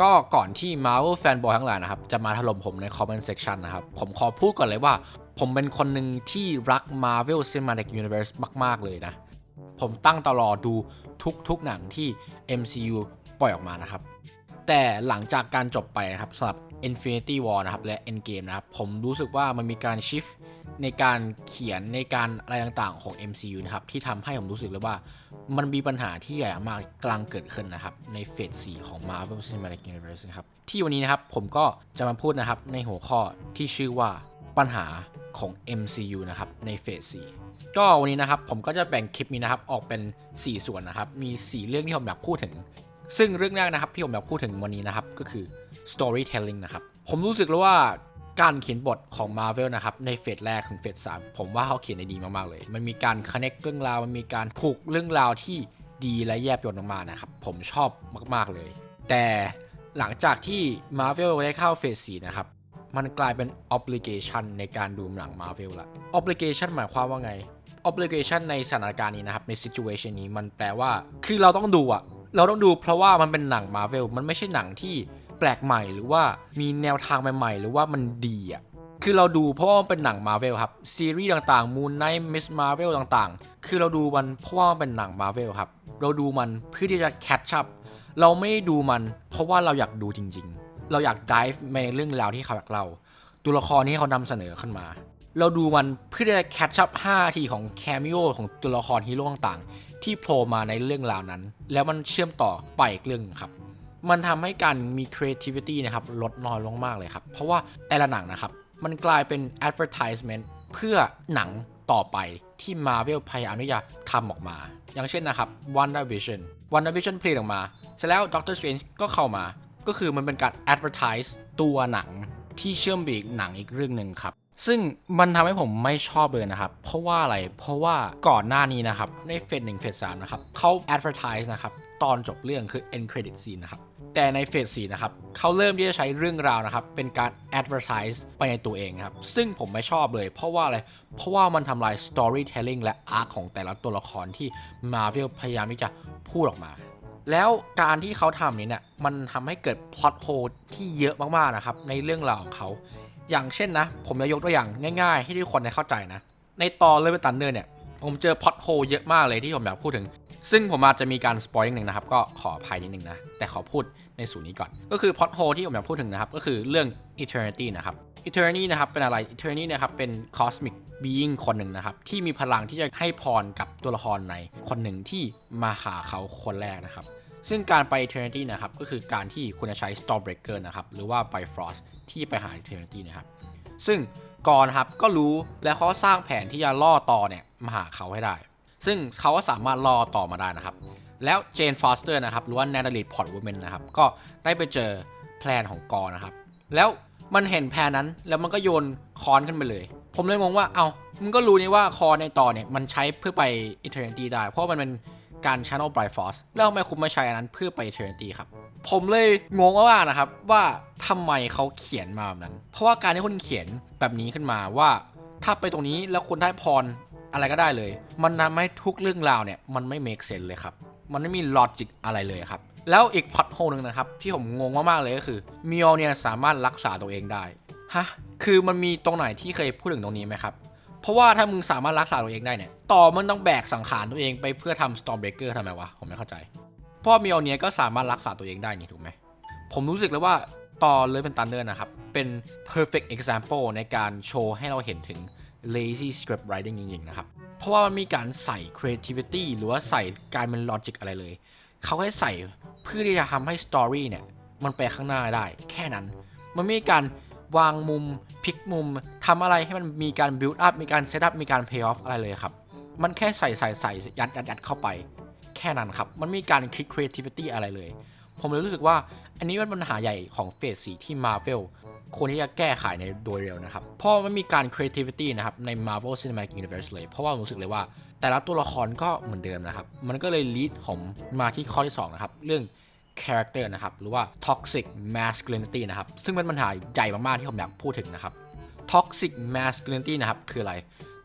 ก็ก่อนที่ Marvel Fanboy ทั้งหลายนะครับ จะมาถล่มผมใน Comment Section นะครับ ผมขอพูดก่อนเลยว่า ผมเป็นคนหนึ่งที่รัก Marvel Cinematic Universe มาก ๆ เลยนะ ผมตั้งตลอดดูทุก ๆ หนังที่ MCU ปล่อยออกมานะครับ แต่หลังจากการจบไปนะครับสำหรับ Infinity War นะครับ และ Endgame นะครับ ผมรู้สึกว่ามันมีการ shift ในการเขียนในการอะไรต่างๆ ของ MCU นะครับที่ทำให้ผมรู้สึกเลยว่า มันมีปัญหาที่ใหญ่มากกำลังเกิดขึ้นนะครับ ในเฟส4ของ Marvel Cinematic Universe นะครับ ที่วันนี้นะครับผมก็จะมาพูดนะครับในหัวข้อที่ชื่อว่าปัญหาของ MCU นะครับในเฟส4ก็วันนี้นะครับผมก็จะแบ่งคลิปนี้นะครับออกเป็น 4 ส่วนนะครับ มี 4 เรื่องที่ผมอยากพูดถึง ซึ่งเรื่องแรกนะครับที่ผมอยากพูดถึงวันนี้นะครับก็คือ storytelling นะครับผมรู้สึกแล้วว่า การเขียนบทของ Marvel นะครับ ในเฟสแรกถึงเฟส3ผมว่าเขาเขียนได้ดีมาก ๆ เลย มันมีการ connect เรื่องราว มันมีการผูกเรื่องราวที่ดีและแยบยลออกมานะครับ ผมชอบมาก ๆ เลย แต่หลังจากที่ Marvel ได้เข้าเฟส4นะครับ มันกลายเป็น obligation ในการดูหนัง Marvel ละ obligation หมายความว่าไง obligation ในสถานการณ์นี้นะครับ ใน situation นี้มันแปลว่า คือเราต้องดูอะเราต้องดูเพราะว่ามันเป็นหนัง Marvel มันไม่ใช่หนังที่ ปลกใหม่หรือว่ามีแนวทางใหม่ๆ หรือว่ามันดีอะคือเราดูเพราะว่ามันเป็นหนัง Marvel ครับ ซีรีส์ต่างๆ Moon Knight Miss Marvel ต่างๆ คือเราดูมันเพราะว่ามันเป็นหนัง Marvel ครับ เราดูมันเพื่อที่จะ catch up เราไม่ดูมันเพราะว่าเราอยากดูจริง ๆ เราอยาก dive ในเรื่องราวที่เขาอยากเล่าตัวละครที่เขานำเสนอขึ้นมา เราดูมันเพื่อจะแคชชัพ5ทีของแคมิโอของตัวละครฮีโร่ต่างๆ ที่โผล่มาในเรื่องราวนั้น แล้วมันเชื่อมต่อไปอีกเรื่องครับ มันทำให้การมี creativity นะครับลดน้อยลงมากเลยครับ เพราะว่าแต่ละหนังนะครับ มันกลายเป็น advertisement เพื่อหนังต่อไปที่ Marvel พยายามที่จะทำออกมา อย่างเช่นนะครับ WandaVision WandaVision ผลิตออกมาเสร็จแล้ว Doctor Strange ก็เข้ามา ก็คือมันเป็นการ advertise ตัวหนังที่เชื่อมไปอีกหนังอีกเรื่องหนึ่งครับ ซึ่งมันทำให้ผมไม่ชอบเลยนะครับ เพราะว่าอะไร เพราะว่าก่อนหน้านี้นะครับ ในเฟสหนึ่งเฟสสามนะครับเขา advertise นะครับ ตอนจบเรื่องคือ end credit scene นะครับ แต่ในเฟสสี่นะครับเขาเริ่มที่จะใช้เรื่องราวนะครับ เป็นการ advertise ไปในตัวเองนะครับ ซึ่งผมไม่ชอบเลย เพราะว่าอะไร เพราะว่ามันทำลาย storytelling และ arc ของแต่ละตัวละครที่ Marvel พยายามที่จะพูดออกมา แล้วการที่เขาทำนี้เนี่ยมันทำให้เกิด plot hole ที่เยอะมากๆนะครับ ในเรื่องราวของเขา อย่างเช่นนะ ผมจะยกตัวอย่างง่าย ๆ ให้ทุกคนได้เข้าใจนะ ในตอนเลเป็นตันเนอร์เนี่ย ผมเจอ plot hole เยอะมากเลยที่ผมอยากพูดถึง ซึ่งผมอาจจะมีการสปอยนิดนึงนะครับ ก็ขออภัยนิดนึงนะ แต่ขอพูดในส่วนนี้ก่อน ก็คือ plot hole ที่ผมอยากพูดถึงนะครับ ก็คือเรื่อง eternity นะครับ eternity นะครับ เป็นอะไร eternity นะครับ เป็น cosmic being คนหนึ่งนะครับ ที่มีพลังที่จะให้พรกับตัวละครในคนหนึ่งที่มาหาเขาคนแรกนะครับ ซึ่งการไป Eternity นะครับ ก็คือการที่คุณจะใช้ Stormbreaker นะครับ หรือว่า Bifrost ที่ไปหา Eternity นะครับ ซึ่งกอนครับก็รู้และเขาสร้างแผนที่จะล่อต่อเนี่ย มาหาเขาให้ได้ ซึ่งเขาก็สามารถล่อต่อมาได้นะครับ แล้วเจนฟอสเตอร์นะครับหรือว่า Natalie Portwoman นะครับก็ได้ไปเจอแพลนของกอนะครับ แล้วมันเห็นแพลนนั้นแล้วมันก็โยนคอนขึ้นไปเลย ผมเลยงงว่าเอา้ามึงก็รู้นี่ว่าคอนในต่อเนี่ยมันใช้เพื่อไป Eternity ได้ เพราะมันเป็นการ Channel Bifrost แล้วทำไมคุณไม่ใช้อันนั้นเพื่อไป Eternity ครับ ผมเลยงงมานะครับว่าทำไมเขาเขียนมาแบบนั้น เพราะว่าการที่คุณเขียนแบบนี้ขึ้นมาว่า ถ้าไปตรงนี้แล้วคุณได้พร อะไรก็ได้เลย มันทำให้ทุกเรื่องราวเนี่ยมันไม่ make sense เลยครับ มันไม่มีลอจิกอะไรเลยครับ แล้วอีกพ o อ h โฮนึงนะครับ ที่ผมงงมากๆเลยก็คือมิโอเนี่ยสามารถรักษาตัวเองได้ ฮะ คือมันมีตรงไหนที่เคยพูดถึงตรงนี้ไหมครับ เพราะว่าถ้ามึงสามารถรักษาตัวเองได้เนี่ย ต่อมันต้องแบกสังขารตัวเองไปเพื่อทำ Stormbreaker ทำไมวะ ผมไม่เข้าใจ เพราะมิโอเนี่ยก็สามารถรักษาตัวเองได้นี่ถูกไหม ผมรู้สึกเลยว่าตอนเลยเป็นตันเนอร์นะครับ เป็น perfect example ในการโชว์ให้เราเห็นถึง lazy script writing จริงๆนะครับ เพราะว่ามันมีการใส่ creativity หรือว่าใส่การเป็น logic อะไรเลย เขาให้ใส่เพื่อที่จะทำให้ story เนี่ย มันไปข้างหน้าได้แค่นั้น มันไม่มีการวางมุมพลิกมุมทำอะไรให้มันมีการ build up มีการ set up มีการ pay off อะไรเลยครับ มันแค่ใส่ใส่ใส่ยัดยัดยัดเข้าไป แค่นั้นครับ มันมีการคิด creativity อะไรเลย ผมเลยรู้สึกว่า อันนี้เป็นปัญหาใหญ่ของเฟสสีที่ Marvel ควรที่จะแก้ไขในโดยเร็วนะครับ เพราะมันมีการ creativity นะครับ ใน Marvel Cinematic Universe เลย เพราะว่าผมรู้สึกเลยว่า แต่ละตัวละครก็เหมือนเดิมนะครับ มันก็เลย lead ผมมาที่ข้อที่ 2 นะครับ เรื่อง character นะครับ หรือว่า toxic masculinity นะครับ ซึ่งเป็นปัญหาใหญ่มากๆ ที่ผมอยากพูดถึงนะครับ toxic masculinity นะครับ คืออะไร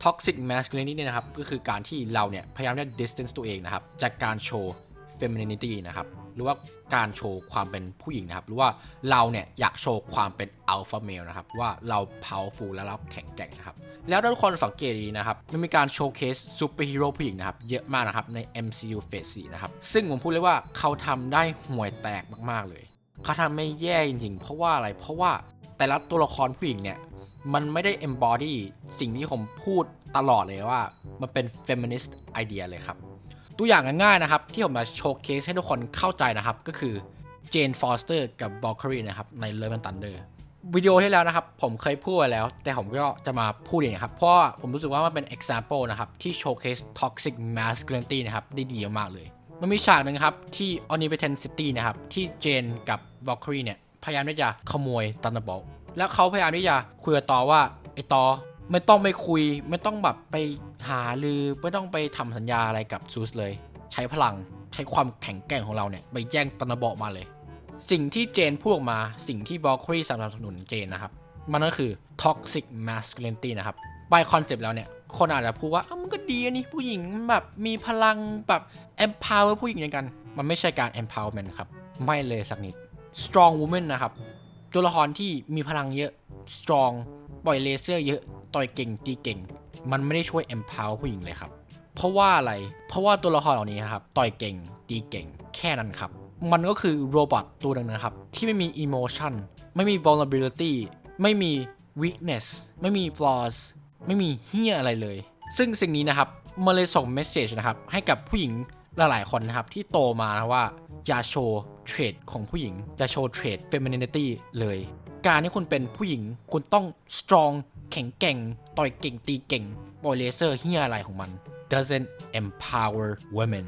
toxic masculinity เนี่ยนะครับ ก็คือการที่เราเนี่ย พยายามจะ distance ตัวเองนะครับ จากการโชว์ femininity นะครับ หรือว่าการโชว์ความเป็นผู้หญิงนะครับ หรือว่าเราเนี่ยอยากโชว์ความเป็นอัลฟาเมลนะครับ ว่าเรา powerful และเราแข็งแกร่งนะครับ แล้วทุกคนสังเกตดีนะครับ มันมีการโชว์เคสซูเปอร์ฮีโร่ผู้หญิงนะครับ เยอะมากนะครับใน MCU Phase 4นะครับ ซึ่งผมพูดเลยว่าเขาทำได้ห่วยแตกมากๆเลยเขาทำไม่แย่จริงๆ เพราะว่าอะไร เพราะว่าแต่ละตัวละครผู้หญิงเนี่ยมันไม่ได้ embody สิ่งที่ผมพูดตลอดเลยว่า มันเป็น feminist idea เลยครับ ตัวอย่างง่ายๆนะครับ ที่ผมจะโชว์เคสให้ทุกคนเข้าใจนะครับ ก็คือเจนฟอสเตอร์กับ Valkyrie นะครับใน Love and Thunder วิดีโอที่แล้วนะครับ ผมเคยพูดไว้แล้ว แต่ผมก็จะมาพูดเองนะครับ เพราะผมรู้สึกว่ามันเป็น example นะครับ ที่โชว์เคส toxic masculinity นะครับ ได้ดีมากเลย มันมีฉากหนึ่งครับ ที่ Omnipotent City นะครับ ที่เจนกับ Valkyrie เนี่ย พยายามที่จะขโมย Thunderbolt แล้วเขาพยายามที่จะคุยกับตอว่า ไอตอ ไม่ต้องไปคุย ไม่ต้องแบบไปหาหรือ ไม่ต้องไปทำสัญญาอะไรกับซูสเลย ใช้พลังใช้ความแข็งแกร่งของเราเนี่ย ไปแย่งตันบอมาเลย สิ่งที่เจนพูดมาสิ่งที่บอครีสนับสนุนเจนนะครับ มันก็คือ toxic masculinity นะครับ by concept แล้วเนี่ย คนอาจจะพูดว่าอ้ามันก็ดีอันนี้ผู้หญิงแบบมีพลังแบบ empower ผู้หญิงอย่างกัน มันไม่ใช่การ empowerment ครับ ไม่เลยสักนิด strong woman นะครับ ตัวละครที่มีพลังเยอะ strong ปล่อยเลเซอร์เยอะต่อยเก่งตีเก่ง มันไม่ได้ช่วย empower ผู้หญิงเลยครับ เพราะว่าอะไร เพราะว่าตัวละครเหล่านี้ครับต่อยเก่งตีเก่ง แค่นั้นครับ มันก็คือโรบอทตัวหนึงนะครับ ที่ไม่มี emotion ไม่มี vulnerability ไม่มี weakness ไม่มี flaws ไม่มีเฮียอะไรเลย ซึ่งสิ่งนี้นะครับมันเลยส่งเมสเซจนะครับให้กับผู้หญิงหลายๆคนนะครับที่โตมานะว่าอย่าโชว์เทรดของผู้หญิงอย่าโชว์เทรด femininity เลย การที่คุณเป็นผู้หญิง คุณต้อง strong แข็งแกร่ง ต่อยเก่งตีเก่งปล่อยเลเซอร์เฮียอะไรของมัน doesn't empower women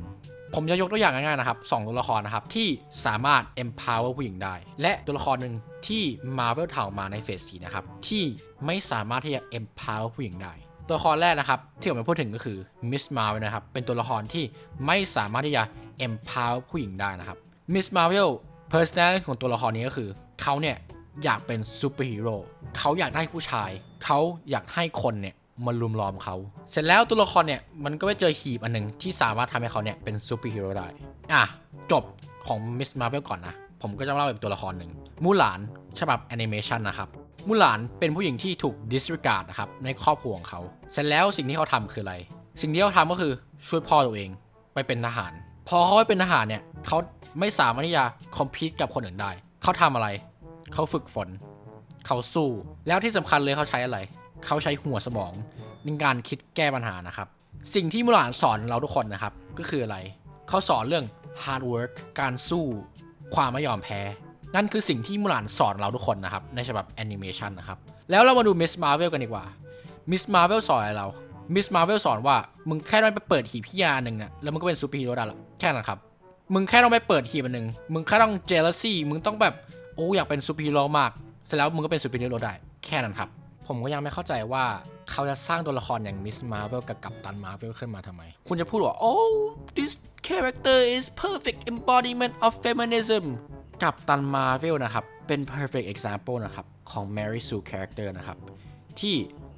ผมจะยกตัวอย่างง่ายๆนะครับสองตัวละครนะครับ ที่สามารถ empower ผู้หญิงได้ และตัวละครหนึ่งที่ Marvel ถ่ามาในเฟสสีนะครับ ที่ไม่สามารถที่จะ empower ผู้หญิงได้ ตัวละครแรกนะครับ ที่ผมจะพูดถึงก็คือ Miss Marvel นะครับ เป็นตัวละครที่ไม่สามารถที่จะ empower ผู้หญิงได้นะครับ Miss Marvel personality ของตัวละครนี้ก็คือเขาเนี่ย อยากเป็นซูเปอร์ฮีโร่เขาอยากได้ผู้ชาย เขาอยากให้คนเนี่ยมาลุมล้อมเขา เสร็จแล้วตัวละครเนี่ยมันก็ไปเจอหีบอันหนึ่งที่สามารถทำให้เขาเนี่ยเป็นซูเปอร์ฮีโร่ได้ อะ จบของมิสมาเวลก่อนนะ ผมก็จะเล่าอีกตัวละครหนึ่งมูหลานฉบับแอนิเมชันนะครับมูหลานเป็นผู้หญิงที่ถูก disregard นะครับในครอบครัวของเขา เสร็จแล้วสิ่งที่เขาทำคืออะไร สิ่งที่เขาทำก็คือช่วยพ่อตัวเองไปเป็นทหาร พอเขาไปเป็นทหารเนี่ยเขาไม่สามารถที่จะคอมพีตกับคนอื่นได้ เขาทำอะไร เขาฝึกฝน เขาสู้ แล้วที่สำคัญเลยเขาใช้อะไร เขาใช้หัวสมองในการคิดแก้ปัญหานะครับ สิ่งที่มุหลานสอนเราทุกคนนะครับ ก็คืออะไร เขาสอนเรื่อง hard work การสู้ ความไม่ยอมแพ้ นั่นคือสิ่งที่มุหลานสอนเราทุกคนนะครับ ในฉบับแอนิเมชันนะครับ แล้วเรามาดู Miss Marvel กันดีกว่า Miss Marvel สอนอะไรเรา Miss Marvel สอนว่า มึงแค่ต้องไปเปิดหีบพิยาหนึ่งนี่ยแล้วมึงก็เป็นซูเปอร์ฮีโร่ได้ละแค่นั้นครับ มึงแค่ต้องไปเปิดหีบอันหนึ่งมึงแค่ต้อง jealousy มึงต้องแบบ อ้อยากเป็นซูเปอร์ฮีโร่มากเสร็จแล้วมึงก็เป็นซูเปอร์ฮีโร่ได้ แค่นั้นครับ ผมก็ยังไม่เข้าใจว่าเขาจะสร้างตัวละครอย่างมิสมาเวลกับกัปตันมาเวลขึ้นมาทำไม คุณจะพูดว่า oh this character is perfect embodiment of feminism กัปตันมาเวลนะครับ เป็น perfect example นะครับ ของ Mary Sue character นะครับ ที่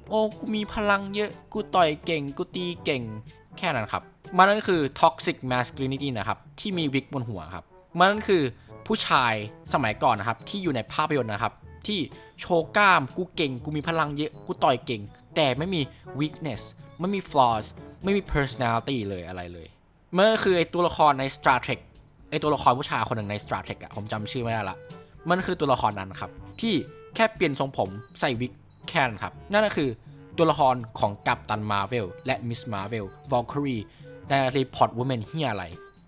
โอ้กูมีพลังเยอะ กูต่อยเก่ง กูตีเก่ง แค่นั้นครับ มันนั่นคือ toxic masculinity นะครับ ที่มีวิกบนหัวครับ มันนั่นคือ ผู้ชายสมัยก่อนนะครับ ที่อยู่ในภาพยนตร์นะครับ ที่โชว์กล้ามกูเก่ง กูมีพลังเยอะ กูต่อยเก่ง แต่ไม่มี weakness ไม่มี flaws ไม่มี personality เลยอะไรเลยมันก็คือไอตัวละครใน Star Trek ไอตัวละครผู้ชายคนหนึ่งใน Star Trek อะผมจำชื่อไม่ได้ละ มันคือตัวละครนั้นครับ ที่แค่เปลี่ยนทรงผมใส่วิกแค่นั้นครับ นั่นก็คือตัวละครของกัปตันมาเวลและมิสมาเวลวอลครีในรีพอร์ตวูแมนเฮียอะไร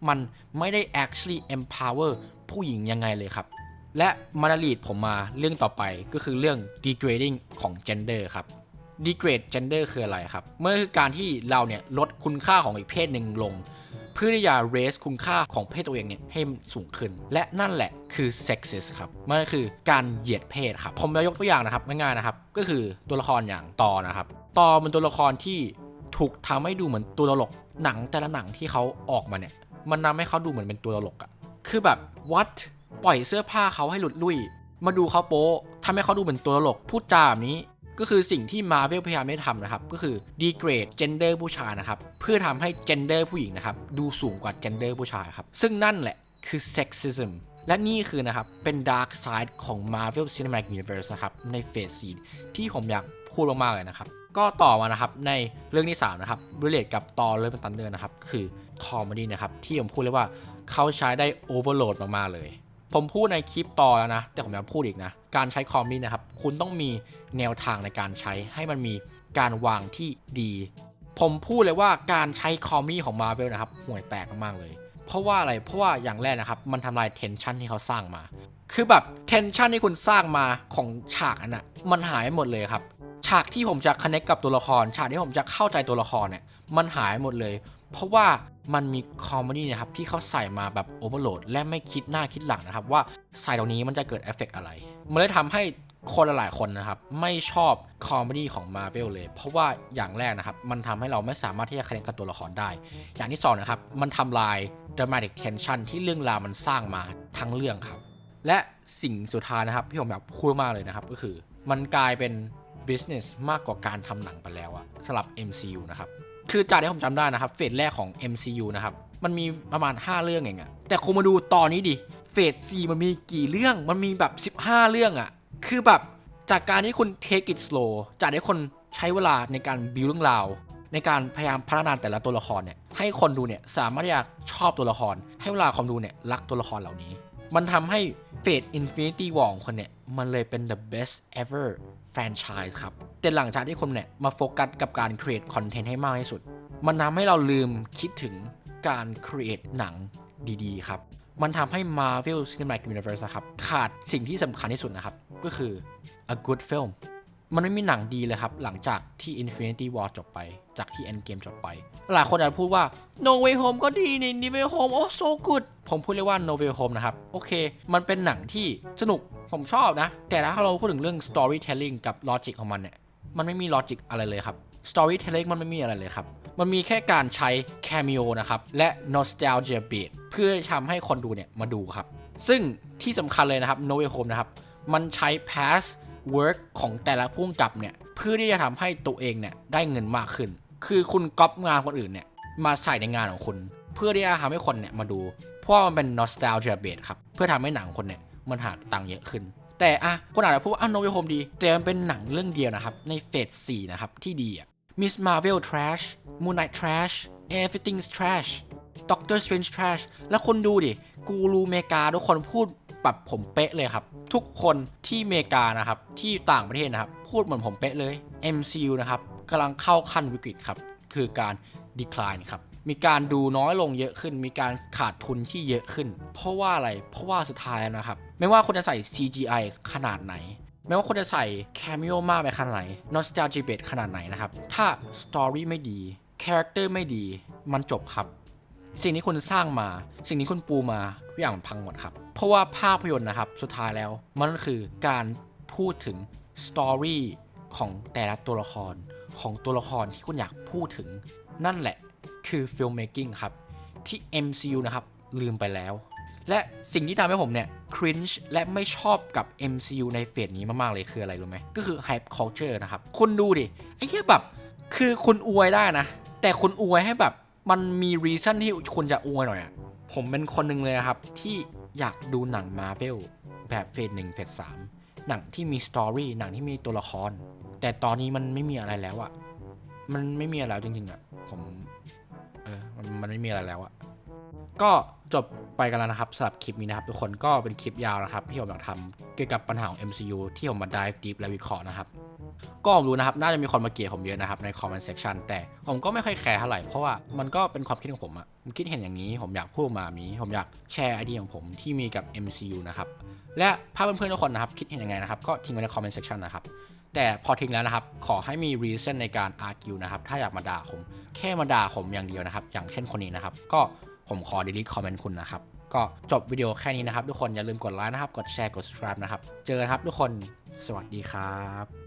มันไม่ได้ actually empower ผู้หญิงยังไงเลยครับ และมันลีดผมมาเรื่องต่อไปก็คือเรื่อง degrading ของ gender ครับ degrade gender คืออะไรครับ เมื่อคือการที่เราเนี่ยลดคุณค่าของอีกเพศหนึ่งลง เพื่อที่จะ raise คุณค่าของเพศตัวเองเนี่ยให้สูงขึ้น และนั่นแหละคือ sexist ครับ มันคือการเหยียดเพศครับ ผมจะยกตัวอย่างนะครับง่ายๆนะครับ ก็คือตัวละครอย่างตอนะครับ ตอเป็นตัวละครที่ถูกทำให้ดูเหมือนตัวตลกหนังแต่ละหนังที่เขาออกมาเนี่ย มันทำให้เขาดูเหมือนเป็นตัวตลกอะคือแบบ what ปล่อยเสื้อผ้าเขาให้หลุดลุ่ย มาดูเขาโป๊ทำให้เขาดูเหมือนตัวตลก พูดจาแบบนี้ ก็คือสิ่งที่ Marvel พยายามไม่ทำนะครับ ก็คือ degrade gender ผู้ชายนะครับ เพื่อทำให้ gender ผู้หญิงนะครับ ดูสูงกว่า gender ผู้ชายครับ ซึ่งนั่นแหละคือ sexism และนี่คือนะครับ เป็น dark side ของ Marvel Cinematic Universe นะครับ ในเฟสซีที่ผมอยากพูดมาก ๆ เลยนะครับ ก็ต่อมานะครับ ในเรื่องที่ 3 นะครับรีเลทกับตอนเรื่องตันเดอร์นะครับ คือ คอมเมดี้นะครับ ที่ผมพูดเลยว่าเขาใช้ได้ overload มาก ๆ เลย ผมพูดในคลิปต่อแล้วนะ แต่ผมอยากพูดอีกนะ การใช้คอมเมดี้นะครับ คุณต้องมีแนวทางในการใช้ให้มันมีการวางที่ดี ผมพูดเลยว่าการใช้คอมมดี้ของ Marvel นะครับห่วยแตกมากๆเลย เพราะว่าอะไรเพราะว่าอย่างแรกนะครับ มันทำลายเทนชันที่เขาสร้างมา คือแบบเทนชันที่คุณสร้างมาของฉากนั้นอะมันหายหมดเลยครับฉากที่ผมจะค o n เน c t กับตัวละคร ฉากที่ผมจะเข้าใจตัวละครเนี่ยมันหายหมดเลย เพราะว่ามันมีคอมเมดี้นะครับที่เขาใส่มาแบบโอเวอร์โหลดและไม่คิดหน้าคิดหลังนะครับ ว่าใส่ตรงนี้มันจะเกิดเอฟเฟกต์อะไร มันเลยทำให้คนหลายคนนะครับ ไม่ชอบคอมเมดี้ของ Marvel เลย เพราะว่าอย่างแรกนะครับ มันทำให้เราไม่สามารถที่จะค o n เนกับตัวละครได้ อย่างที่สองนะครับ มันทำลาย dramatic tension ที่เรื่องราวมันสร้างมาทั้งเรื่องครับ และสิ่งสุดท้ายนะครับที่ผมอยากพูดมากเลยนะครับ ก็คือมันกลายเป็น business มากกว่าการทำหนังไปแล้วอะสำหรับ MCU นะครับ คือจากที่ผมจำได้นะครับ เฟสแรกของ MCU นะครับ มันมีประมาณ 5 เรื่องเองอะแต่คุณมาดูตอนนี้ดิ เฟส4มันมีกี่เรื่อง มันมีแบบ 15 เรื่องอะคือแบบจากการที่คุณ take it slow จากที่คนใช้เวลาในการ build เรื่องราว ในการพยายามพัฒนาแต่ละตัวละครเนี่ย ให้คนดูเนี่ยสามารถที่จะชอบตัวละคร ให้เวลาคนดูเนี่ยรักตัวละครเหล่านี้ มันทำให้ Fate Infinity War ของคนเนี่ย มันเลยเป็น the best ever franchise ครับ แต่หลังจากที่คนเนี่ย มาโฟกัสกับการ create content ให้มากที่สุด มันทำให้เราลืมคิดถึงการ create หนังดีๆ ครับ มันทำให้ Marvel Cinematic Universe นะครับ ขาดสิ่งที่สำคัญที่สุดนะครับ ก็คือ a good film มันไม่มีหนังดีเลยครับ หลังจากที่ Infinity War จบไป จากที่ Endgame จบไป หลายคนอาจจะพูดว่า No Way Home ก็ดีนี่ No Way Home โอ้ so good ผมพูดเลยว่า No Way Home นะครับ โอเค มันเป็นหนังที่สนุกผมชอบนะ แต่ถ้าเราพูดถึงเรื่อง storytelling กับ logic ของมันเนี่ย มันไม่มี logic อะไรเลยครับ storytelling มันไม่มีอะไรเลยครับ มันมีแค่การใช้ cameo นะครับ และ nostalgia beat เพื่อทำให้คนดูเนี่ยมาดูครับ ซึ่งที่สำคัญเลยนะครับ No Way Home นะครับ มันใช้ past work ของแต่ละผู้กำกับเนี่ย เพื่อที่จะทำให้ตัวเองเนี่ยได้เงินมากขึ้น คือคุณก๊อปงานคนอื่นเนี่ยมาใส่ในงานของคุณ เพื่อที่จะทำให้คนเนี่ยมาดู เพราะว่ามันเป็น nostalgia base ครับ เพื่อทำให้หนังคนเนี่ยมันหาตังค์เยอะขึ้น แต่อะคนอาจจะพูดว่าอะ No Way Home ดี แต่มันเป็นหนังเรื่องเดียวนะครับ ในเฟส4นะครับ ที่ดีอะ Miss Marvel trash Moon Knight trash Everything's trash Doctor Strange trash แล้วคนดูดิ กูรูเมกาทุกคนพูดแบบผมเป๊ะเลยครับ ทุกคนที่เมกานะครับ ที่ต่างประเทศนะครับ พูดเหมือนผมเป๊ะเลย MCU นะครับกำลังเข้าขั้นวิกฤตครับ คือการ decline ครับ มีการดูน้อยลงเยอะขึ้น มีการขาดทุนที่เยอะขึ้น เพราะว่าอะไร เพราะว่าสุดท้ายนะครับ ไม่ว่าคนจะใส่ CGI ขนาดไหน ไม่ว่าคนจะใส่ cameo มากไปขนาดไหน nostalgia base ขนาดไหนนะครับ ถ้า story ไม่ดี character ไม่ดี มันจบครับ สิ่งที่คุณสร้างมา สิ่งที่คุณปูมาทุกอย่างมันพังหมดครับ เพราะว่าภาพยนตร์นะครับ สุดท้ายแล้ว มันก็คือการพูดถึงสตอรี่ของแต่ละตัวละครของตัวละครที่คุณอยากพูดถึงนั่นแหละ คือ filmmaking ครับ ที่ MCU นะครับลืมไปแล้ว และสิ่งที่ทำให้ผมเนี่ย cringe และไม่ชอบกับ MCU ในเฟสนี้มาก ๆ เลยคืออะไรรู้ไหม ก็คือ hype culture นะครับ คุณดูดิ ไอ้เหี้ยแบบ คือคุณอวยได้นะ แต่คุณอวยให้แบบมันมี reason ที่คุณจะอวยหน่อยอะผมเป็นคนหนึ่งเลยนะครับ ที่อยากดูหนัง Marvel แบบเฟสหนึ่งเฟสสามหนังที่มีสตอรี่หนังที่มีตัวละคร แต่ตอนนี้มันไม่มีอะไรแล้วอะมันไม่มีอะไรจริงๆอะผม มันมันไม่มีอะไรแล้วอะก็จบไปกันแล้วนะครับสำหรับคลิปนี้นะครับทุกคนก็เป็นคลิปยาวนะครับ ที่ผมอยากทำเกี่ยวกับปัญหาของ MCU ที่ผมมา dive deep และวิเคราะห์นะครับ ก็ผมรู้นะครับ น่าจะมีคนมาเกลียดผมเยอะนะครับใน comment section แต่ผมก็ไม่ค่อยแคร์เท่าไหร่ เพราะว่ามันก็เป็นความคิดของผมอะผมคิดเห็นอย่างนี้ ผมอยากพูดมาแบบนี้ ผมอยากแชร์ไอเดียของผมที่มีกับ MCU นะครับและถ้าเพื่อนๆทุกคนนะครับคิดเห็นยังไงนะครับก็ทิ้งไว้ใน comment section นะครับ แต่พอทิ้งแล้วนะครับ ขอให้มี reason ในการ argue นะครับ ถ้าอยากมาด่าผม แค่มาด่าผมอย่างเดียวนะครับ อย่างเช่นคนนี้นะครับ ก็ผมขอ delete comment คุณนะครับ ก็จบวิดีโอแค่นี้นะครับ ทุกคนอย่าลืมกดไลค์นะครับ กดแชร์ กด subscribe นะครับ เจอกันครับทุกคน สวัสดีครับ